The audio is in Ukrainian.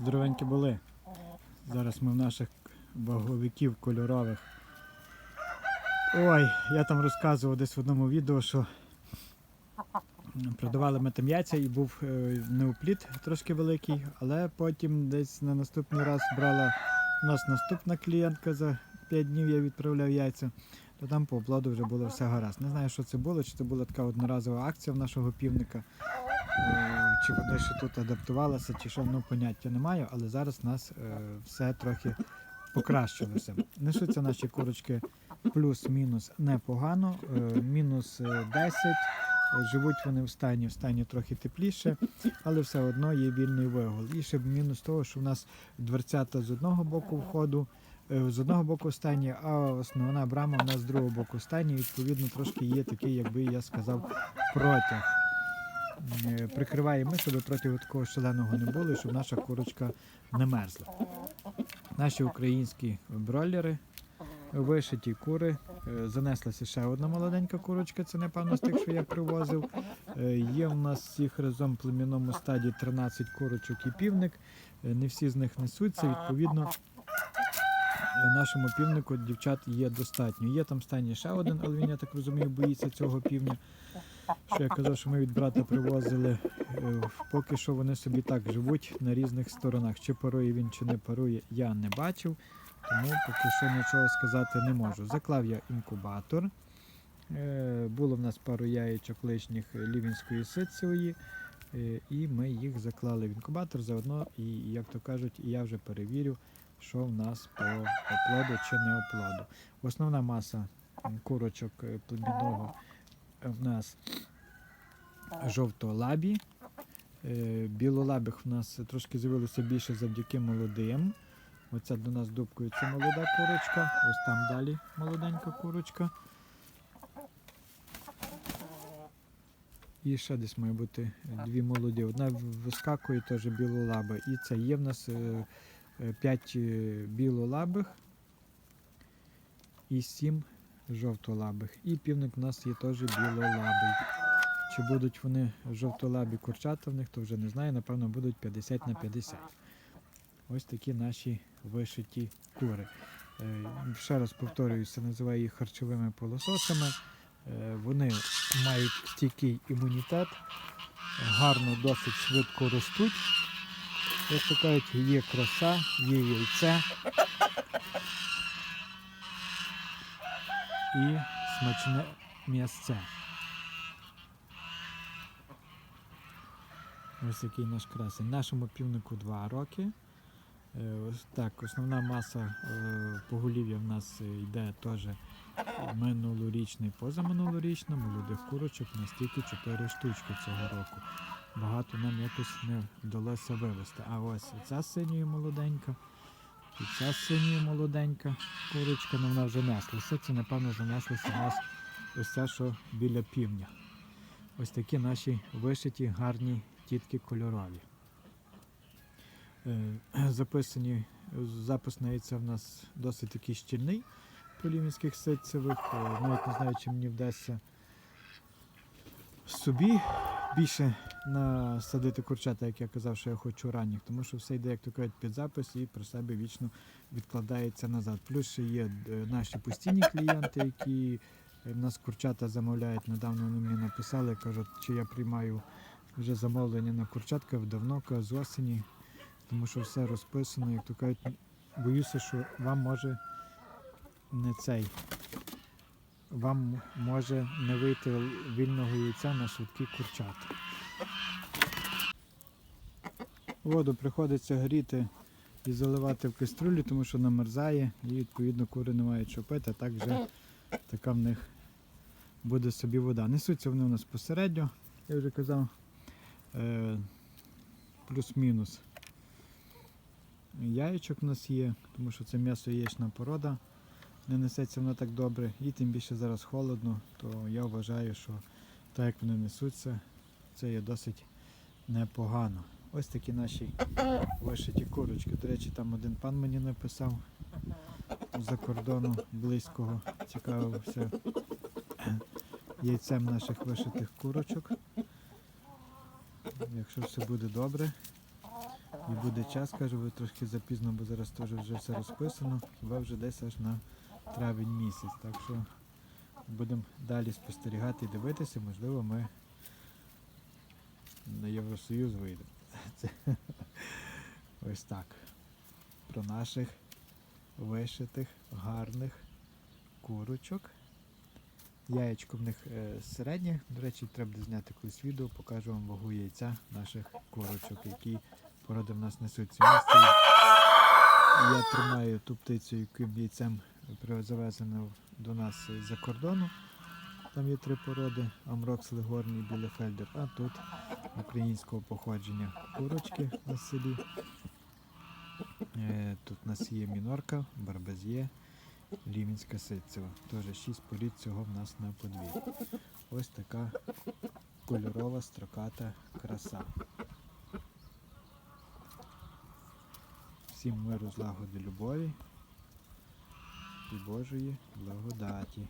Здоровенькі були. Зараз ми в наших ваговиків кольорових. Ой, я там розказував десь в одному відео, що продавали ми там яйця і був е, неопліт трошки великий, але потім десь на наступний раз брала у нас наступна клієнтка за 5 днів я відправляв яйця, то там по оплоду вже було все гаразд. Не знаю, що це було, чи це була така одноразова акція в нашого півника. Е, Чи вони ще тут адаптувалися, чи що, ну поняття немає, але зараз у нас е, все трохи покращилося. Несуться наші курочки плюс-мінус непогано, е, мінус е, 10. Е, Живуть вони в стані, в стані трохи тепліше, але все одно є вільний вигул. І ще мінус того, що в нас дверцята з одного боку входу, з одного боку в стані, а основна брама в нас з другого боку стані. Відповідно, трошки є такий, якби я сказав, протяг. Е, Прикриваємо, щоб проти такого шаленого не було, щоб наша курочка не мерзла. Наші українські бройлери, вишиті кури. Е, Занеслася ще одна молоденька курочка, це напевно з тих, що я привозив. Е, Є в нас всіх разом в племінному стаді 13 курочок і півник. Не всі з них несуться. Відповідно, нашому півнику дівчат є достатньо. Є там в стані ще один, але він, я так розумію, боїться цього півня. Що я казав, що ми від брата привозили. е, Поки що вони собі так живуть на різних сторонах. Чи парує він, чи не парує, я не бачив, тому поки що нічого сказати не можу. Заклав я інкубатор. Е, Було в нас пару яєчок лишніх лівінської сицевої, е, і ми їх заклали в інкубатор заодно, і, як то кажуть, я вже перевірю, що в нас по оплоду чи не оплоду. Основна маса курочок племінного в нас жовтолабі. Е, Білолабих в нас трошки з'явилося більше завдяки молодим. Оця до нас це молода курочка, ось там далі молоденька курочка. І ще десь має бути дві молоді. Одна вискакує теж білолаба. І це є в нас 5 білолабих і 7 жовтолабих. І півник у нас є теж білолабий. Чи будуть вони жовтолабі курчата в них, то вже не знаю. Напевно, будуть 50 на 50. Ось такі наші вишиті кури. Е, Ще раз повторююся, називаю їх харчовими пилососами. Е, Вони мають стійкий імунітет, гарно, досить швидко ростуть. Як то кажуть, є краса, є яйце і смачне м'ясце. Ось який наш красень. Нашому півнику 2 роки. Е, так, основна маса е, поголів'я в нас е, йде теж минулорічний, позаминулорічна, молодих курочок у нас 4 штучки цього року. Багато нам якось не вдалося вивезти. А ось ця синьою молоденька, і ця синьою молоденька курочка, ну вона вже неслася. Це, напевно, занеслася у нас ось ця, що біля півня. Ось такі наші вишиті гарні тітки кольорові. Е, Записані, запис на в нас досить такий щільний по лівінських ситцевих. Е, Навіть не знаю, чи мені вдасться собі більше насадити курчата, як я казав, що я хочу ранніх, тому що все йде, як то кажуть, під запис і про себе вічно відкладається назад. Плюс ще є е, наші постійні клієнти, які е, в нас курчата замовляють. Недавно вони мені написали, кажуть, чи я приймаю вже замовлення на курчатка давно кажу, з осені, тому що все розписано, як то кажуть, боюся, що вам може не цей. Вам може не вийти вільного яйця на швидкі курчата. Воду приходиться гріти і заливати в каструлю, тому що намерзає і відповідно кури не мають що пити, а так вже така в них буде собі вода. Несуться вони у нас посередньо, я вже казав, е, плюс-мінус. Яєчок у нас є, тому що це м'ясо яєчна порода. Не несеться воно так добре. І тим більше зараз холодно, то я вважаю, що так як вони несуться, це є досить непогано. Ось такі наші вишиті курочки. До речі, там один пан мені написав з-за кордону близького, цікавився яйцем наших вишитих курочок. Якщо все буде добре, І буде час, кажу, ви трошки запізно, бо зараз теж вже все розписано, хіба вже десь аж на травень місяць. Так що будемо далі спостерігати і дивитися, можливо, ми на Євросоюз вийдемо. Це ось так. Про наших вишитих, гарних курочок. Яєчко в них е, середнє. До речі, треба буде зняти колись відео, покажу вам вагу яйця наших курочок, які породи в нас несуться. У нас Я тримаю ту птицю, яким яйцем завезено до нас з-за кордону. Там є три породи: Амрокс, Легорний, Білефельдер. А тут українського походження курочки на селі. Е, Тут у нас є мінорка, барбазє, лімінська ситцева. Теж шість порід цього в нас на подвір'ї. Ось така кольорова строката краса. Всім миру, злагоди, любові і Божої благодаті.